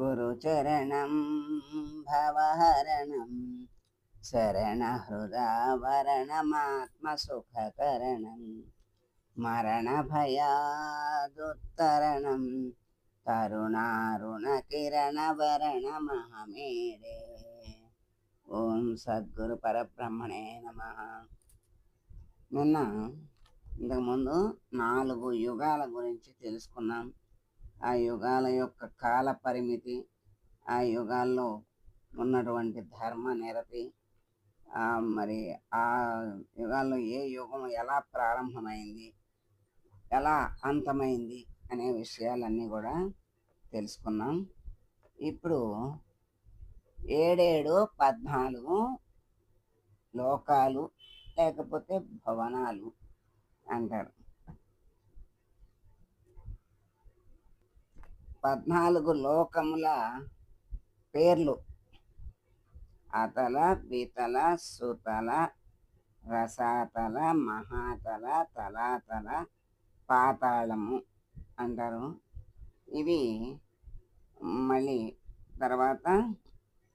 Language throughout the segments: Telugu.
గురుచరణం భవహరణం శరణహృదావరణమాత్మసుఖకరణం మరణభయాదుత్తరణం తరుణారుణకిరణవరణమహమేడే ఓం సద్గురు పరబ్రహ్మణే నమ నిన్న ఇంతకుముందు నాలుగు యుగాల గురించి తెలుసుకున్నాం. ఆ యుగాల యొక్క కాల పరిమితి ఆ యుగాల్లో ఉన్నటువంటి ధర్మ నిరతి మరి ఆ యుగాల్లో ఏ యుగం ఎలా ప్రారంభమైంది ఎలా అంతమైంది అనే విషయాలన్నీ కూడా తెలుసుకున్నాం. ఇప్పుడు ఏడేడు పద్నాలుగు లోకాలు లేకపోతే భవనాలు అంటారు. పద్నాలుగు లోకముల పేర్లు. అతల వితల సుతల రసాతల మహాతల తలాతల పాతాళము అంటారు. ఇవి మళ్ళీ తర్వాత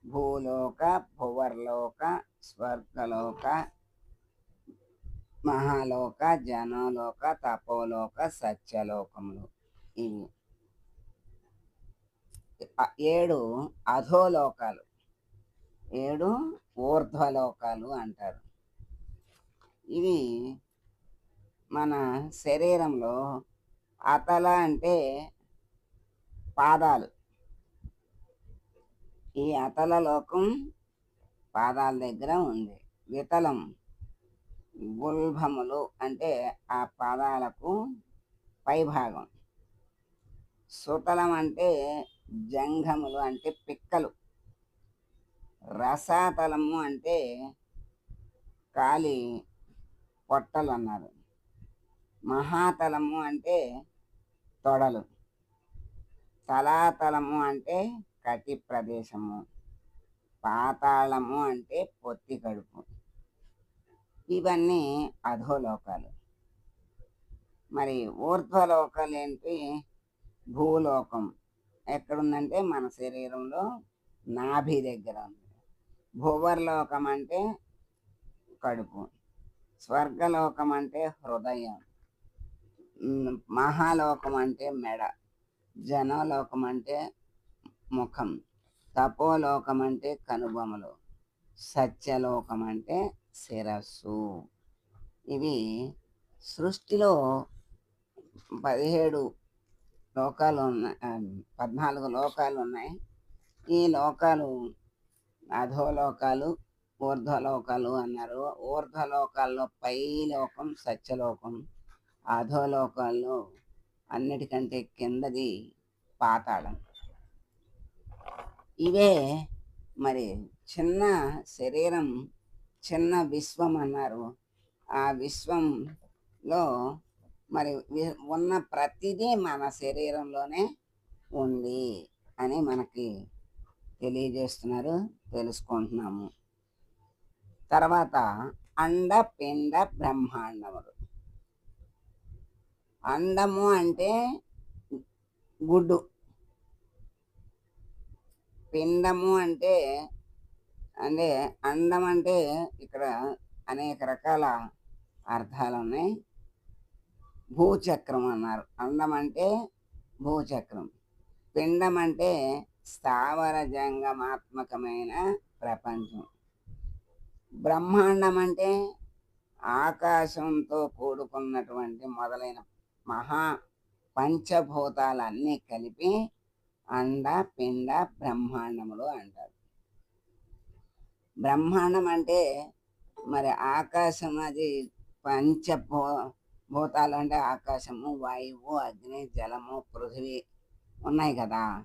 భూలోక భువర్లోక స్వర్గలోక మహాలోక జనలోక తపోలోక సత్యలోకములు. ఇవి ఏడు అధోలోకాలు. ఏడు ఊర్ధ్వలోకాలు అంటారు. ఇవి మన శరీరంలో అతల అంటే పాదాలు. ఈ అతల లోకం పాదాల దగ్గర ఉంది. వితలం గుల్భములు అంటే ఆ పాదాలకు పైభాగం. సుతలం అంటే జంఘములు అంటే పిక్కలు. రసాతలము అంటే కాలి పొట్టలు అన్నారు. మహాతలము అంటే తొడలు. తలాతలము అంటే కటి ప్రదేశము. పాతాళము అంటే పొత్తి కడుపు. ఇవన్నీ అధోలోకాలు. మరి ఊర్ధ్వలోకాలు ఏంటి? భూలోకం. ఎక్కడుందంటే మన శరీరంలో నాభి దగ్గర ఉంది. భువర్లోకం అంటే కడుపు స్వర్గలోకం అంటే హృదయం మహాలోకం అంటే మెడ జనలోకం అంటే ముఖం తపోలోకం అంటే కనుబొమలు సత్యలోకం అంటే శిరస్సు. ఇవి సృష్టిలో పదిహేడు లోకాలు ఉన్నాయి పద్నాలుగు లోకాలు ఉన్నాయి ఈ లోకాలు అధోలోకాలు ఊర్ధ్వలోకాలు అన్నారు. ఊర్ధ్వలోకాల్లో పై లోకం సత్యలోకం. అధోలోకాల్లో అన్నిటికంటే కిందది పాతాళం. ఇవే మరి చిన్న శరీరం చిన్న విశ్వం అన్నారు. ఆ విశ్వంలో మరి ఉన్న ప్రతిదీ మన శరీరంలోనే ఉంది అని మనకి తెలియజేస్తున్నారు తెలుసుకుంటున్నాము. తర్వాత అండ పిండ బ్రహ్మాండములు. అండము అంటే గుడ్డు. పిండము అంటే అంటే అండం అంటే ఇక్కడ అనేక రకాల అర్థాలు ఉన్నాయి. భూచక్రం అన్నారు. అండం అంటే భూచక్రం. పిండం అంటే స్థావర జంగమాత్మకమైన ప్రపంచం. బ్రహ్మాండం అంటే ఆకాశంతో కూడుకున్నటువంటి మొదలైన మహా పంచభూతాలన్నీ కలిపి అండ పిండ బ్రహ్మాండములు అంటారు. బ్రహ్మాండం అంటే మరి ఆకాశం అది పంచభూ భూతాలు అంటే ఆకాశము వాయువు అగ్ని జలము పృథివీ ఉన్నాయి కదా.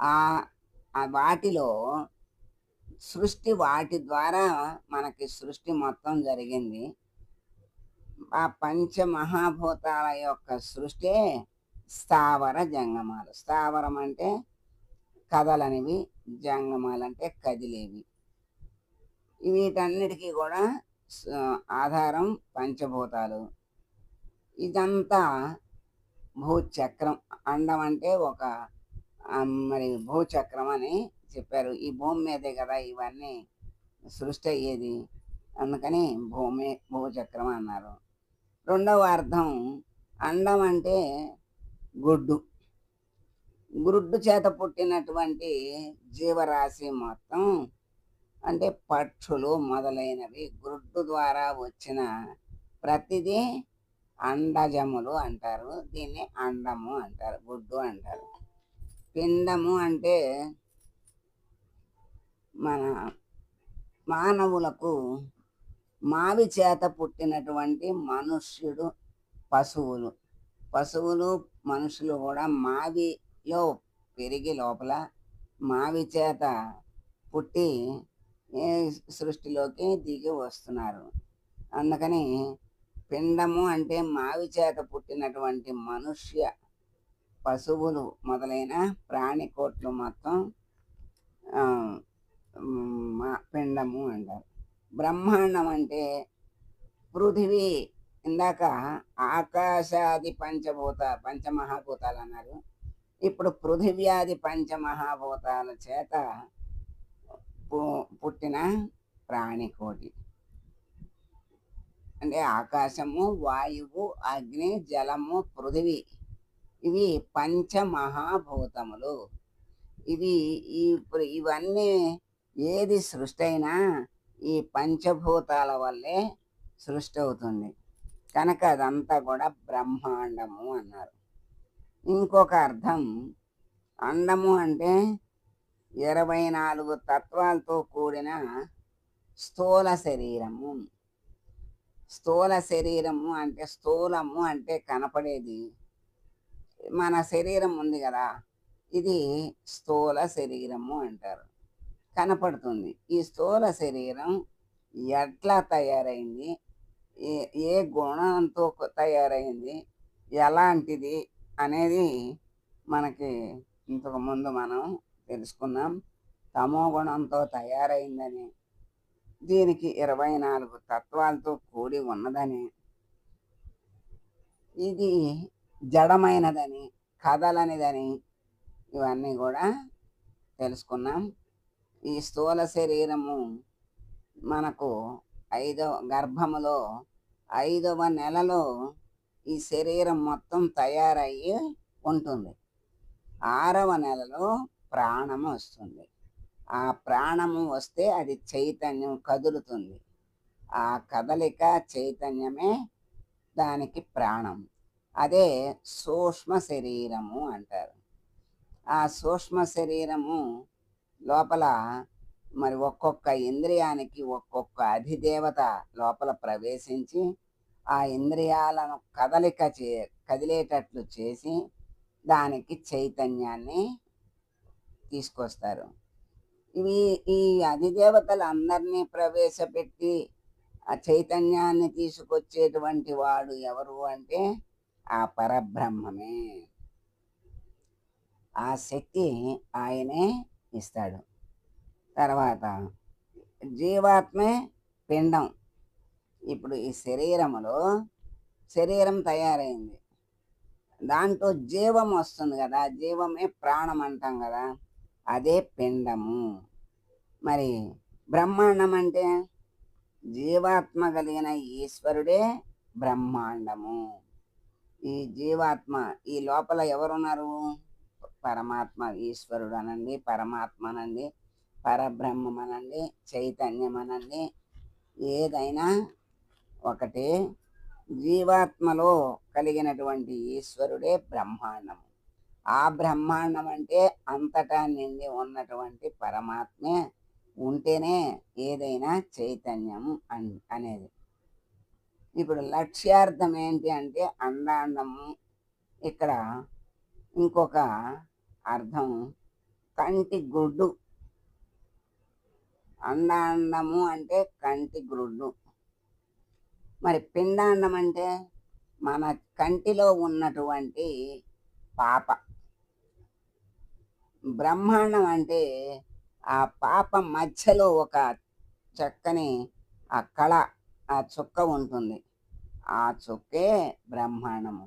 ఆ వాటిలో సృష్టి వాటి ద్వారా మనకి సృష్టి మొత్తం జరిగింది. ఆ పంచ మహాభూతాల యొక్క సృష్టి స్థావర జంగమాలు. స్థావరం అంటే కదలనివి జంగమాలు అంటే కదిలేవి. వీటన్నిటికీ కూడా ఆధారం పంచభూతాలు. ఇదంతా భూచక్రం. అండం అంటే ఒక మరి భూచక్రం అని చెప్పారు. ఈ భూమి మీదే కదా ఇవన్నీ సృష్టి అయ్యేది. అందుకని భూమి భూచక్రం అన్నారు. రెండవ అర్థం అండం అంటే గుడ్డు. గుడ్డు చేత పుట్టినటువంటి జీవరాశి మొత్తం అంటే పక్షులు మొదలైనవి. గుడ్డు ద్వారా వచ్చిన ప్రతిదీ అండజములు అంటారు దీన్ని అండము అంటారు గుడ్డు అంటారు. పిండము అంటే మన మానవులకు మావి చేత పుట్టినటువంటి మనుష్యుడు పశువులు. పశువులు మనుషులు కూడా మావిలో పెరిగి లోపల మావి చేత పుట్టి సృష్టిలోకి దిగి వస్తున్నారు. అందుకని పిండము అంటే మావి చేత పుట్టినటువంటి మనుష్య పశువులు మొదలైన ప్రాణికోట్లు మొత్తం మా- పిండము అంటారు. బ్రహ్మాండం అంటే పృథివీ ఇందాక ఆకాశాది పంచభూత పంచమహాభూతాలు అన్నారు. ఇప్పుడు పృథివ్యాది పంచమహాభూతాల చేత పు- పుట్టిన ప్రాణికోటి. అంటే ఆకాశము వాయువు అగ్ని జలము పృథివీ. ఇవి పంచమహాభూతములు. ఇవి ఈ ఇప్పుడు ఇవన్నీ ఏది సృష్టి అయినా ఈ పంచభూతాల వల్లే సృష్టి అవుతుంది కనుక అదంతా కూడా బ్రహ్మాండము అన్నారు. ఇంకొక అర్థం అండము అంటే ఇరవై నాలుగు తత్వాలతో కూడిన స్థూల శరీరము. స్థూల శరీరము అంటే స్థూలము అంటే కనపడేది. మన శరీరం ఉంది కదా ఇది స్థూల శరీరము అంటారు. కనపడుతుంది. ఈ స్థూల శరీరం ఎట్లా తయారైంది? ఏ ఏ గుణంతో తయారైంది? ఎలాంటిది అనేది మనకి ఇంతకుముందు మనం తెలుసుకున్నాం. తమో గుణంతో తయారైందని దీనికి ఇరవై నాలుగు తత్వాలతో కూడి ఉన్నదని. ఇది జడమైనదని కదలనిదని ఇవన్నీ కూడా తెలుసుకున్నాం. ఈ స్థూల శరీరము మనకు ఐదవ గర్భములో ఐదవ నెలలో ఈ శరీరం మొత్తం తయారయ్యి ఉంటుంది. ఆరవ నెలలో ప్రాణము వస్తుంది. ఆ ప్రాణము వస్తే అది చైతన్యం కదులుతుంది. ఆ కదలిక చైతన్యమే దానికి ప్రాణం. అదే సూక్ష్మ శరీరము అంటారు. ఆ సూక్ష్మ శరీరము లోపల మరి ఒక్కొక్క ఇంద్రియానికి ఒక్కొక్క అధిదేవత లోపల ప్రవేశించి ఆ ఇంద్రియాలను కదలిక చే కదిలేటట్లు చేసి దానికి చైతన్యాన్ని తీసుకొస్తారు. ఇవి ఈ అధిదేవతలు అందరినీ ప్రవేశపెట్టి ఆ చైతన్యాన్ని తీసుకొచ్చేటువంటి వాడు ఎవరు అంటే ఆ పరబ్రహ్మమే. ఆ శక్తి ఆయనే ఇస్తాడు. తర్వాత జీవాత్మే పిండం. ఇప్పుడు ఈ శరీరములో శరీరం తయారైంది. దాంట్లో జీవం వస్తుంది కదా జీవమే ప్రాణం అంటాం కదా. అదే పిండము. మరి బ్రహ్మాండం అంటే జీవాత్మ కలిగిన ఈశ్వరుడే బ్రహ్మాండము. ఈ జీవాత్మ ఈ లోపల ఎవరున్నారు? పరమాత్మ ఈశ్వరుడు అనండి పరమాత్మ అనండి పరబ్రహ్మం అనండి చైతన్యం అనండి ఏదైనా ఒకటే జీవాత్మలో కలిగినటువంటి ఈశ్వరుడే బ్రహ్మాండము. ఆ బ్రహ్మాండం అంటే అంతటా నిండి ఉన్నటువంటి పరమాత్మే ఉంటేనే ఏదైనా చైతన్యం అన్ అనేది. ఇప్పుడు లక్ష్యార్థం ఏంటి అంటే అండాండము ఇక్కడ ఇంకొక అర్థం కంటి గుడ్డు. అండాండము అంటే కంటి గుడ్డు. మరి పిండాండం అంటే మన కంటిలో ఉన్నటువంటి పాప. బ్రహ్మాండం అంటే ఆ పాప మధ్యలో ఒక చక్కని ఆ కళ ఆ చుక్క ఉంటుంది. ఆ చుక్కే బ్రహ్మాండము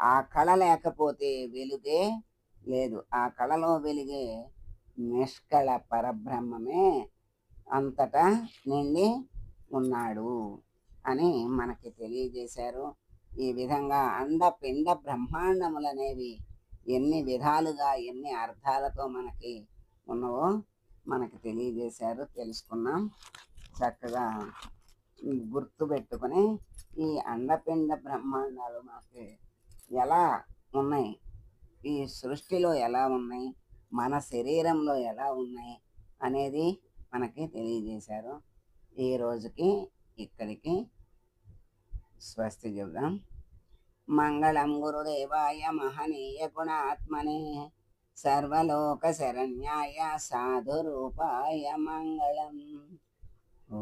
ఆ కళ లేకపోతే వెలుగే లేదు. ఆ కళలో వెలిగే నిష్కళ పరబ్రహ్మమే అంతటా నిండి ఉన్నాడు అని మనకి తెలియజేశారు. ఈ విధంగా అండ పిండ బ్రహ్మాండములనేవి ఎన్ని విధాలుగా ఎన్ని అర్థాలతో మనకి ఉన్నవో మనకి తెలియజేశారు తెలుసుకున్నాం. చక్కగా గుర్తు పెట్టుకుని ఈ అండపిండ బ్రహ్మాండాలు మనకి ఎలా ఉన్నాయి? ఈ సృష్టిలో ఎలా ఉన్నాయి? మన శరీరంలో ఎలా ఉన్నాయి? అనేది మనకి తెలియజేశారు. ఈ రోజుకి ఇక్కడికి స్వస్తి చెబుదాం. మంగళం గురుదేవాయ మహనీయ గుణాత్మనే. సర్వలోక శరణ్యాయ సాధురూపాయ మంగళం. ఓ